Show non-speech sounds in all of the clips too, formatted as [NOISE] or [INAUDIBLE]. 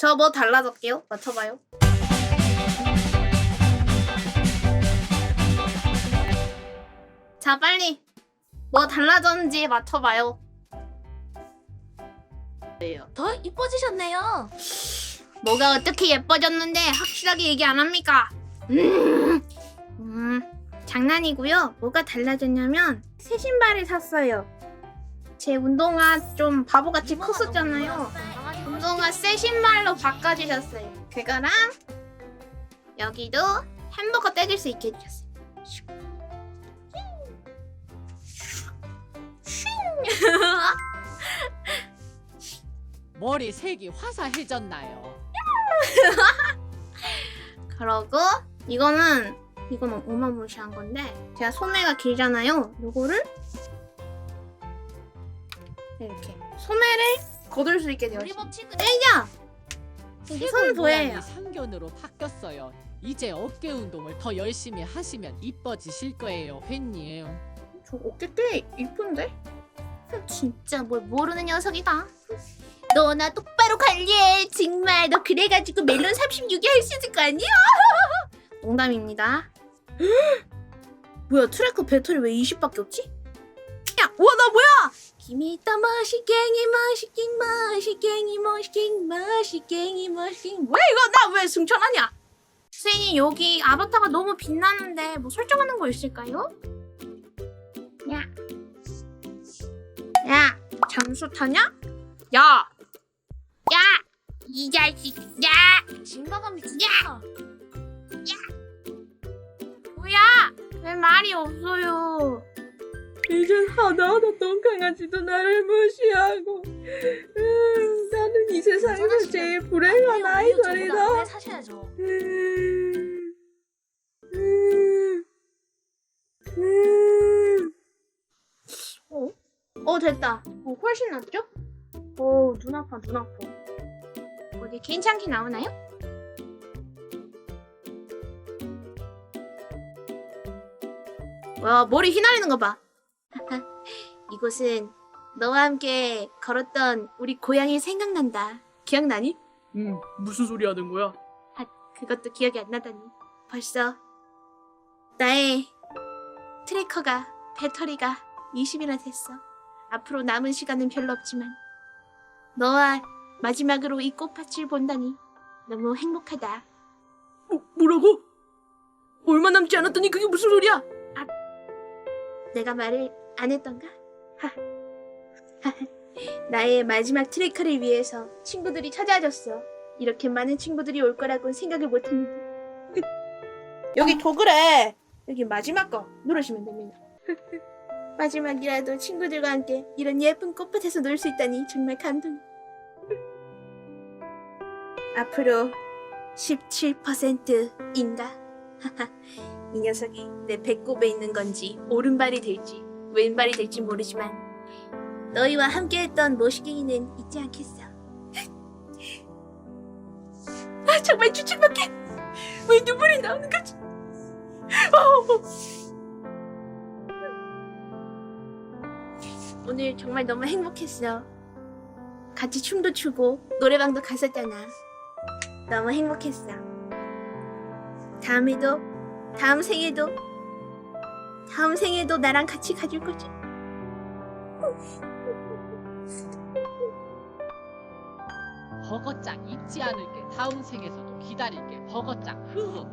저 뭐 달라졌게요? 맞춰봐요. 자, 빨리 뭐 달라졌는지 맞춰봐요. 더 이뻐지셨네요. 뭐가 어떻게 예뻐졌는데 확실하게 얘기 안 합니까? 음, 음, 장난이고요. 뭐가 달라졌냐면 새 신발을 샀어요. 제 운동화 좀 바보같이 컸었잖아요. 운동화 새 신발로 바꿔주셨어요. 그거랑 여기도 햄버거 떼줄 수 있게 해주셨어요. [LAUGHS] 머리 색이 화사해졌나요? [LAUGHS] 그러고 이거는 이거는 어마무시한 건데 제가 소매가 길잖아요. 요거를 이렇게 소매를 거둘 수 있게 되었어요. 우리 법 친구 에이야! 여기 손 보여요. 상견으로 바뀌었어요. 이제 어깨 운동을 더 열심히 하시면 이뻐지실 거예요, 회님. 저 어깨 꽤 이쁜데? 진짜 뭘 모르는 녀석이다. 너나 똑바로 관리해. 정말 너 그래가지고 멜론 36이 할 수 있을 거 아니야? [LAUGHS] 농담입니다. [GASPS] 뭐야 트래커 배터리 왜 20밖에 없지? 야! 우와 나 뭐야! 김이따 맛있갱이 맛있갱 맛있갱이 맛있갱 맛있갱이 맛있갱 왜 이거 나 왜 승천하냐? 선생님 여기 아바타가 너무 빛나는데 뭐 설정하는 거 있을까요? 야. 야, 잠수 타냐? 야. 야! 이 자식. 야! 진가감이 진짜. 뭐야? 왜 말이 없어요? 이젠 하나하나 똥 강아지도 나를 무시하고 음, 나는 이 세상에서 제일 불행한 아이돌이다 사셔야죠. 음, 음, 음. 어? 어 됐다 어, 훨씬 낫죠? 어눈 아파 눈 아파 어디 괜찮게 나오나요? 와 머리 휘날리는 거 봐 이곳은 너와 함께 걸었던 우리 고향이 생각난다 기억나니? 응, 무슨 소리 하는 거야? 그것도 기억이 안 나다니. 벌써 나의 트래커가 배터리가 20이나 됐어. 앞으로 남은 시간은 별로 없지만 너와 마지막으로 이 꽃밭을 본다니 너무 행복하다. 뭐, 뭐라고? 얼마 남지 않았더니 그게 무슨 소리야? 내가 말을 안 했던가? 하. [LAUGHS] 나의 마지막 트래커를 위해서 친구들이 찾아줬어. 이렇게 많은 친구들이 올 거라고는 생각을 못했는데. [LAUGHS] 여기 도그래. 여기 마지막 거 누르시면 됩니다. [LAUGHS] 마지막이라도 친구들과 함께 이런 예쁜 꽃밭에서 놀 수 있다니 정말 감동. 앞으로 17%인가? 이 녀석이 내 배꼽에 있는 건지 오른발이 될지 왼발이 될지 모르지만 너희와 함께했던 모시갱이는 잊지 않겠어. 아 정말 주책밖에 왜 눈물이 나오는 거지? 어. 오늘 정말 너무 행복했어. 같이 춤도 추고 노래방도 갔었잖아. 너무 행복했어. 다음에도 다음 생에도 다음 생에도 나랑 같이 가줄 거지? 버거짱 잊지 않을게. 다음 생에서도 기다릴게. 버거짱 흐흐.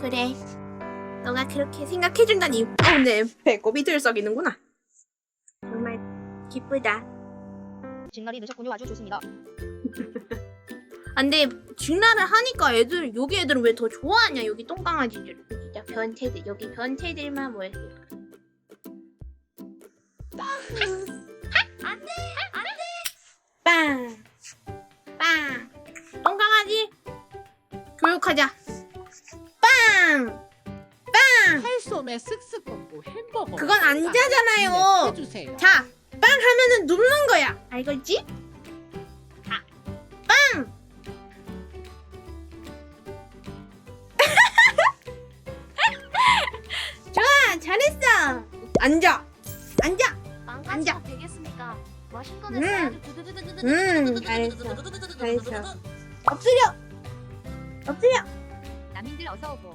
그래. 너가 그렇게 생각해준다니. 어, 내 배꼽이 들썩이는구나. 정말 기쁘다. 진갈이 늦었군요. 아주 좋습니다. [LAUGHS] 아, 근데 직나를 하니까 애들 여기 애들은 왜 더 좋아하냐? 여기 똥강아지들. 변태들. 여기 변태들만 모여. 안돼 안돼. 빵. 빵. 똥강아지. 교육하자. 빵. 팔솜에 쓱쓱 걷고 햄버거. 그건 안 자잖아요. 해주세요. 자, 빵 하면은 눕는 거야. 알겠지? 음, 잘했어. 잘했어. 엎드려! 엎드려! 남인들 어서 오고.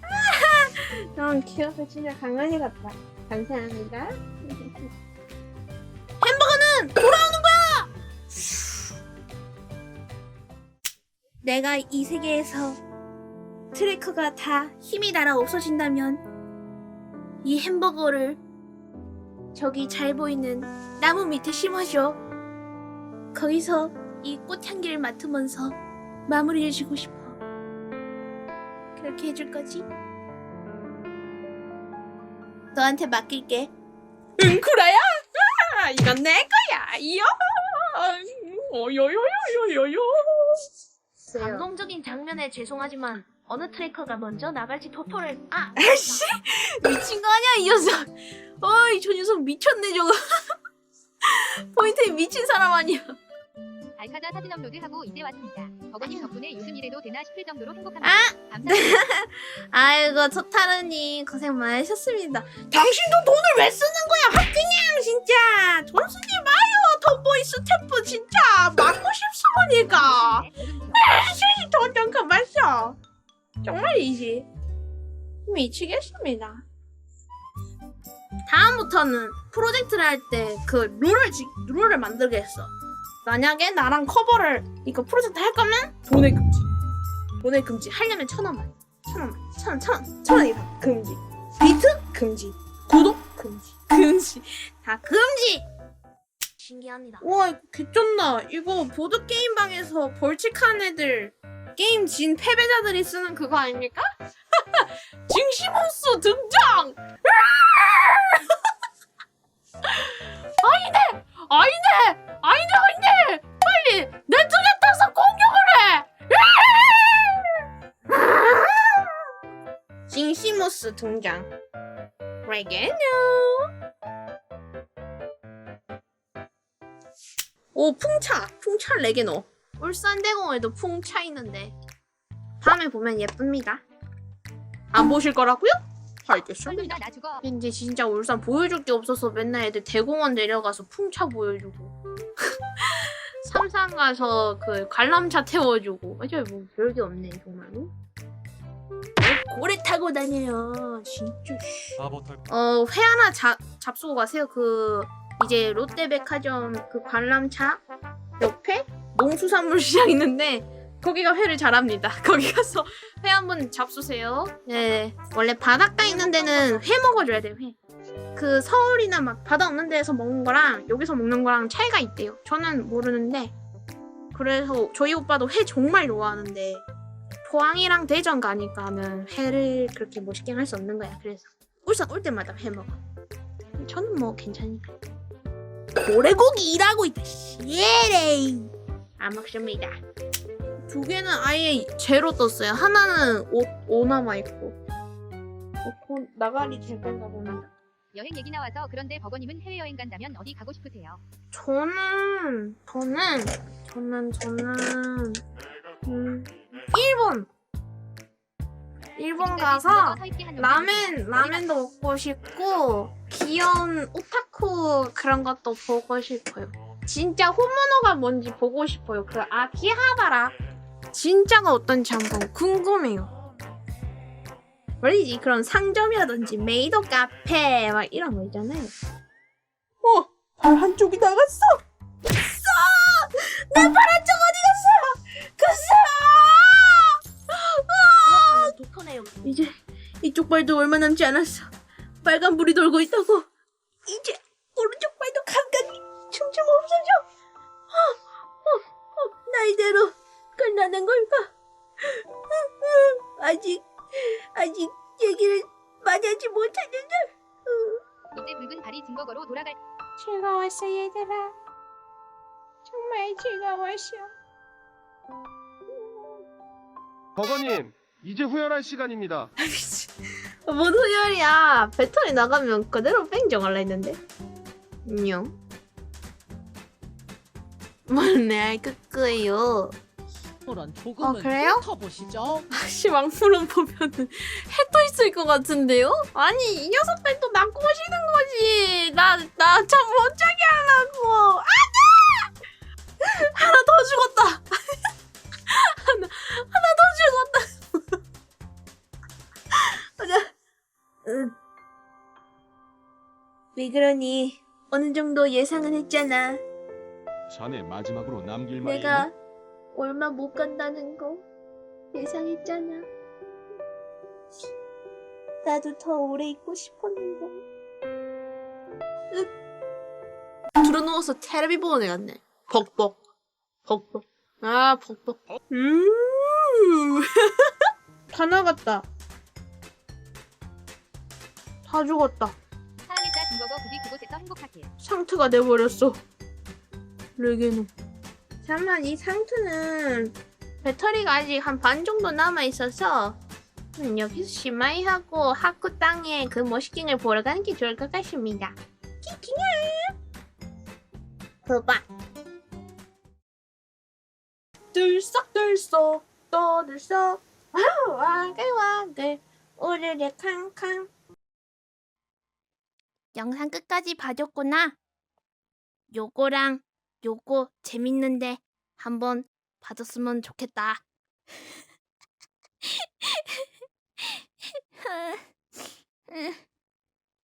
넌 귀여워서 진짜 강아지 같다. 감사합니다. [LAUGHS] 햄버거는 돌아오는 거야! 내가 이 세계에서 트래커가 다 힘이 날아 없어진다면 이 햄버거를 저기 잘 보이는 나무 밑에 심어줘. 거기서 이 꽃향기를 맡으면서 마무리를 주고 싶어. 그렇게 해줄 거지? 너한테 맡길게. 응 쿠라야? 아, 이건 내 거야. 이야. 어요요요요요요. 감동적인 장면에 죄송하지만 어느 트래커가 먼저 나갈지 토토를 아 아씨 미친 거 아니야 이 녀석. 어이 저 녀석 미쳤네 저거. [LAUGHS] 포인트에 미친 사람 아니야. 알카자 사진 업로드하고 이제 왔습니다. 버거님 덕분에 요즘 이래도 되나 싶을 정도로 행복합니다. 아! 감사합니다. [LAUGHS] 아이고 토타르님 고생 많으셨습니다. 당신도 돈을 왜 쓰는 거야? 확 그냥 진짜 돈 쓰지 마요. 톰보이 스탬프 진짜 맞고 싶습니까? 실시 돈좀 그만 써. 정말이지. 미치겠습니다. 다음부터는 프로젝트를 할 때 그 룰을 지, 룰을 만들겠어. 만약에 나랑 커버를 이거 프로젝트 할 거면 돈의 금지. 돈의 금지. 하려면 천 원만. 천 원만. 천 원, 천 원. 천 원 이상. 금지. 비트? 금지. 구독? 금지. 금지. 다 금지! 신기합니다. 이거 개쩐다. 이거 보드 게임 방에서 벌칙한 애들, 게임 진 패배자들이 쓰는 그거 아닙니까? [LAUGHS] 징시몬스 등장! [LAUGHS] 아니네! 아니네! 아니네, 아니네! 빨리 네트에 타서 공격을 해! 징시모스 등장. 레게노. 오 풍차, 풍차 레게노. 울산대공원에도 풍차 있는데 다음에 보면 예쁩니다. 안 보실 거라고요? 죽어. 근데 진짜 울산 보여줄 게 없어서 맨날 애들 대공원 내려가서 풍차 보여주고 [LAUGHS] 삼산 가서 그 관람차 태워주고 맞아요 뭐 별게 없네 정말로 왜 고래 타고 다녀요 진짜 씨. 바보 털 어, 회 하나 잡, 잡수고 가세요. 그, 이제 롯데백화점 그 관람차 옆에 농수산물 시장 있는데, 거기가 회를 잘합니다. [LAUGHS] 거기 가서 회 한번 잡수세요. 네. 원래 바닷가 있는 데는 회 먹어줘야 돼요, 회. 그 서울이나 막 바다 없는 데에서 먹는 거랑 여기서 먹는 거랑 차이가 있대요. 저는 모르는데. 그래서 저희 오빠도 회 정말 좋아하는데, 포항이랑 대전 가니까 하면 회를 그렇게 멋있게 할 수 없는 거야. 그래서. 울산 올 때마다 회 먹어. 저는 뭐 괜찮으니까. 고래고기 일하고 있다. 예레이. 안 먹습니다. 두 개는 아예 제로 떴어요. 하나는 5, 5 남아 있고. 어, 곧 나가리 될 건가 봅니다. 여행 얘기 나와서 그런데 버거님은 해외여행 간다면 어디 가고 싶으세요? 저는 저는 저는 저는 음, 일본. 일본 가서 라멘. 라멘도 먹고 싶고 귀여운 오타쿠 그런 것도 보고 싶어요. 진짜 홈모노가 뭔지 보고 싶어요. 그 아키하바라 진짜가 어떤지 한번 궁금해요. 뭐지 그런 상점이라든지 메이드 카페 막 이런 거 있잖아요. 어, 발 한쪽이 나갔어. 써! 내발 한쪽 어디 갔어? 그써! 아! 독하네요. 이제 이쪽 발도 얼마 남지 않았어. 빨간 불이 돌고 있다고. 이제 오른쪽 발도 감각이 춤춤 없어져. 어, 어, 어, 나 이대로 끝 나는 걸까? [LAUGHS] 아직 아직 얘기를 맞이하지 못했는데. 이제 붉은 발이 증거거로 돌아갈 즐거웠어 얘들아. 정말 즐거웠어. 버거님 이제 후연할 시간입니다. [LAUGHS] 뭔 소리야? 배터리 나가면 그대로 뺑정할라 했는데. 안녕. 뭘내 끄끄요. 그런 조금은 어, 그래요? 훑어보시죠. 아씨 왕푸른 보면은 해도 있을 것 같은데요? 아니 이 녀석들 또 낳고 오시는 거지. 나 나 참 못 자게 하려고. 안돼. 하나 더 죽었다. [LAUGHS] 하나 하나 더 죽었다. [LAUGHS] 하나. 응. 왜 그러니? 어느 정도 예상은 했잖아. 자네 마지막으로 남길 말이 내가 얼마 못 간다는 거 예상했잖아. 나도 더 오래 있고 싶었는데. 들어 누워서 테레비 보는 애 같네. 벅벅. 벅벅. 아, 벅벅. 음. [LAUGHS] 다 나갔다. 다 죽었다. 상트가 돼버렸어. 레게노. 잠만 이 상투는 배터리가 아직 한 반 정도 남아 있어서 음, 여기서 시마이 하고 하쿠 땅에 그 머시킹을 보러 가는 게 좋을 것 같습니다. 키키냐? 봐봐. 들썩들썩 떠들썩 와우 와글와글 우르르 캉캉 영상 끝까지 봐줬구나. 요거랑 요거 재밌는데 한번 봐줬으면 좋겠다. [LAUGHS]